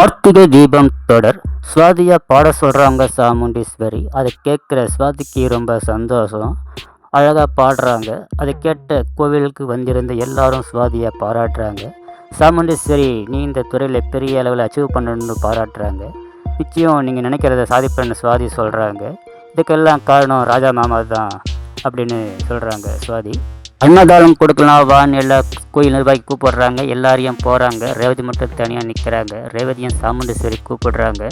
கார்த்திகை தீபம் தொடர். சுவாதியா பாட சொல்கிறாங்க சாமுண்டீஸ்வரி. அதை கேட்குற சுவாதிக்கு ரொம்ப சந்தோஷம். அழகாக பாடுறாங்க. அதை கேட்ட கோவிலுக்கு வந்திருந்த எல்லாரும் சுவாதியை பாராட்டுறாங்க. சாமுண்டீஸ்வரி நீ இந்த துறையில் பெரிய அளவில் அச்சீவ் பண்ணணும்னு பாராட்டுறாங்க. நிச்சயம் நீங்கள் நினைக்கிறத சாதிப்பேன்னு சுவாதி சொல்கிறாங்க இதுக்கெல்லாம் காரணம் ராஜா மாமா தான் அப்படின்னு சொல்கிறாங்க சுவாதி. அன்னதானம் கொடுக்கலாம் வான்னு எல்லா கோயில் நிர்வாகி கூப்பிடுறாங்க. எல்லாரையும் போகிறாங்க ரேவதி மட்டும் தனியாக நிற்கிறாங்க ரேவதியும் சாமுண்டேஸ்வரி கூப்பிடுறாங்க.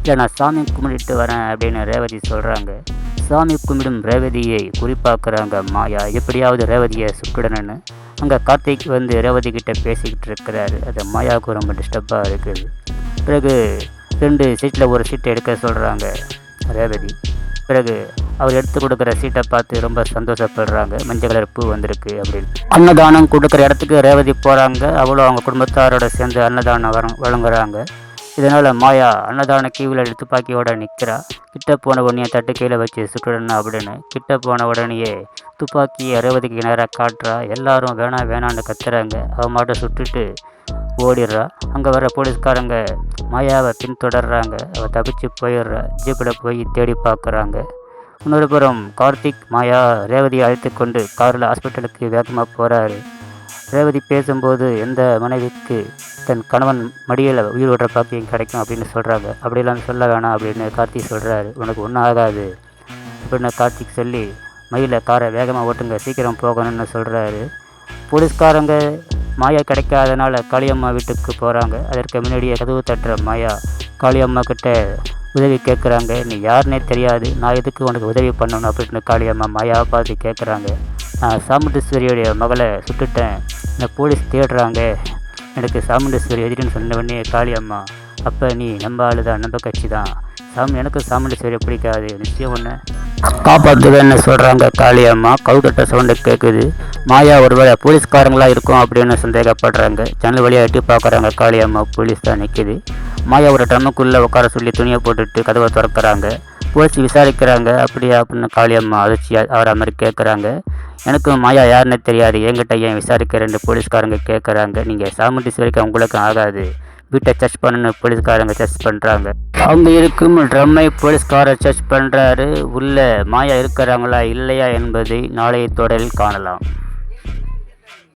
இல்லை நான் சாமி கும்பிட்டுட்டு வரேன் அப்படின்னு ரேவதி சொல்கிறாங்க சாமி கும்பிடும் ரேவதியை குறிப்பாக்குறாங்க மாயா. எப்படியாவது ரேவதியை சுட்டுடணும்னு அங்கே கார்த்திக் வந்து ரேவதி கிட்டே பேசிக்கிட்டு இருக்கிறாரு. அது மாயாவுக்கு ரொம்ப டிஸ்டர்பாக இருக்குது. பிறகு ரெண்டு சீட்டில் ஒரு சீட்டை எடுக்க சொல்கிறாங்க ரேவதி. பிறகு அவர் எடுத்து கொடுக்குற சீட்டை பார்த்து ரொம்ப சந்தோஷப்படுறாங்க. மஞ்சள் கலர் பூ வந்திருக்கு அப்படின்னு. அன்னதானம் கொடுக்குற இடத்துக்கு ரேவதி போகிறாங்க அவ்வளோ அவங்க குடும்பத்தாரோட சேர்ந்து அன்னதானம் வர வழங்குறாங்க. இதனால் மாயா அன்னதான கீவில் துப்பாக்கியோட நிற்கிறா கிட்ட போன உடனே தட்டு கீழே வச்சு சுட்டுடணும் அப்படின்னு. கிட்ட போன உடனேயே துப்பாக்கியை ரேவதிக்கு நேராக காட்டுறா. எல்லாரும் வேணாம் வேணான்னு கத்துறாங்க. அவன் மாட்டை சுட்டுட்டு ஓடிடுறா. அங்கே வர போலீஸ்காரங்க மாயாவை பின்தொடர்றாங்க. அவள் தப்பிச்சு போயிடுறா. ஜீப்பில் போய் தேடி பார்க்குறாங்க இன்னொரு புறம் கார்த்திக் மாயா ரேவதியை அழைத்து கொண்டு காரில் ஹாஸ்பிட்டலுக்கு வேகமாக போகிறாரு ரேவதி பேசும்போது எந்த மனைவிக்கு தன் கணவன் மடியில் உயிர் விடுற பாக்கியம் கிடைக்கும் அப்படின்னு சொல்கிறாங்க அப்படிலாம் சொல்ல வேணாம் அப்படின்னு கார்த்திக் சொல்கிறாரு உனக்கு ஒன்றும் ஆகாது அப்படின்னு கார்த்திக் சொல்லி மயில காரை வேகமாக ஓட்டுங்க சீக்கிரம் போகணும்னு சொல்கிறாரு போலீஸ்காரங்க மாயா கிடைக்காதனால காளியம்மா வீட்டுக்கு போகிறாங்க அதற்கு முன்னாடியே கதவு தட்டுற மாயா காளியம்மா கிட்ட உதவி கேட்குறாங்க நீ யாருன்னே தெரியாது. நான் எதுக்கு உனக்கு உதவி பண்ணணும் அப்படின்னு காளியம்மா மாயாவை பார்த்து கேட்குறாங்க நான் சாமுண்டேஸ்வரியோடைய மகளை சுட்டுட்டேன். என்னை போலீஸ் தேடுறாங்க. எனக்கு சாமுண்டேஸ்வரி எதிரின்னு சொன்ன உடனே காளியம்மா அப்போ நீ நம்ம ஆள் தான் நம்ம கட்சி தான் சாமி எனக்கு சாமுண்டேஸ்வரியை பிடிக்காது. நிச்சயம் ஒன்று காப்பாற்றுவேன்னு சொல்கிறாங்க காளியம்மா? கவுதட்ட சவுண்டு கேட்குது மாயா ஒருவேளை போலீஸ்காரங்களா இருக்கும் அப்படின்னு சந்தேகப்படுறாங்க. ஜன்னல் வழியாக எட்டி பார்க்குறாங்க காளியம்மா. போலீஸ் தான் நிற்கிது மாயா ஒரு ட்ரம்முக்குள்ளே உட்கார சொல்லி துணியை போட்டுட்டு கதவை திறக்கிறாங்க. போலீஸ் விசாரிக்கிறாங்க. அப்படியா அப்படின்னு காளியம்மா அதிர்ச்சி அவரை மாதிரி கேட்குறாங்க எனக்கும் மாயா யாருன்னு தெரியாது. என்கிட்ட ஏன் விசாரிக்கிறேன்னு போலீஸ்காரங்க கேட்குறாங்க நீங்கள் சாமுண்டீஸ்வரிக்கு உங்களுக்கு ஆகாது. வீட்டை சர்ச் பண்ணு போலீஸ்காரங்க சர்ச் பண்ணுறாங்க அவங்க இருக்கும் ட்ரம்மை போலீஸ்காரர் சர்ச் பண்ணுறாரு உள்ள மாயா இருக்கிறாங்களா இல்லையா என்பதை நாளைய தொடரில் காணலாம்.